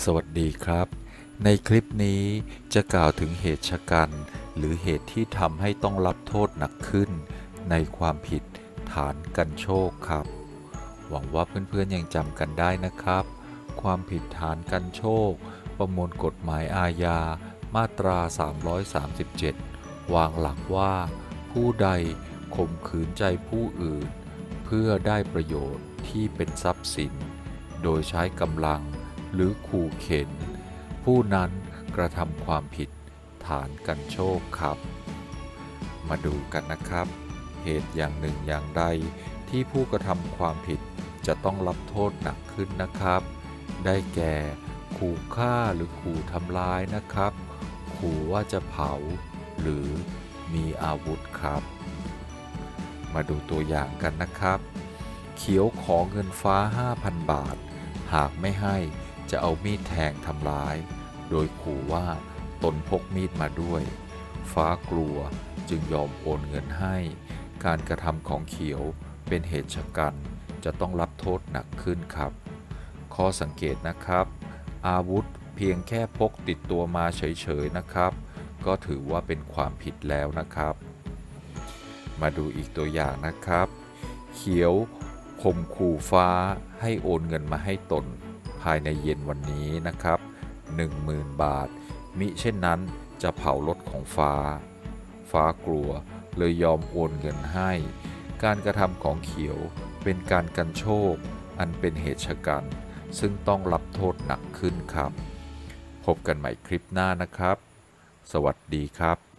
สวัสดีครับ ในคลิปนี้จะกล่าวถึงเหตุชะกัน หรือเหตุที่ทำให้ต้องรับโทษหนักขึ้น ในความผิดฐานกันโชคครับ หวังว่าเพื่อนๆยังจำกันได้นะครับ ความผิดฐานกันโชค ประมวลกฎหมายอาญา มาตรา 337 วางหลักว่า ผู้ใดข่มขืนใจผู้อื่น เพื่อได้ประโยชน์ที่เป็นทรัพย์สิน โดยใช้กำลัง หรือขู่เข็น ผู้นั้นกระทำความผิดฐานกันโชคครับ มาดูกันนะครับ เหตุอย่างหนึ่งอย่างใดที่ผู้กระทำความผิดจะต้องรับโทษหนักขึ้นนะครับ ได้แก่ขู่ฆ่าหรือขู่ทำร้ายนะครับ ขู่ว่าจะเผา หรือมีอาวุธครับ มาดูตัวอย่างกันนะครับ เขียวขอเงินฟ้า 5,000 บาท หากไม่ให้ จะเอามีดแทงทำร้าย โดยขู่ว่าตนพกมีดมาด้วย ฟ้ากลัวจึงยอมโอนเงินให้ การกระทำของเขียวเป็นเหตุชะกันจะต้องรับโทษหนักขึ้นครับ ข้อสังเกตนะครับ อาวุธเพียงแค่พกติดตัวมาเฉยๆนะครับ ก็ถือว่าเป็นความผิดแล้วนะครับ มาดูอีกตัวอย่างนะครับ เขียวข่มขู่ฟ้าให้โอนเงินมาให้ตน ภายในเย็นวันนี้นะครับ 10,000 บาท มิเช่นนั้นจะเผารถของฟ้า ฟ้ากลัวเลยยอมโอนเงินให้ การกระทำของเขียวเป็นการกันโชค อันเป็นเหตุชะกัน ซึ่งต้องรับโทษหนักขึ้นครับ พบกันใหม่คลิปหน้านะครับ สวัสดีครับ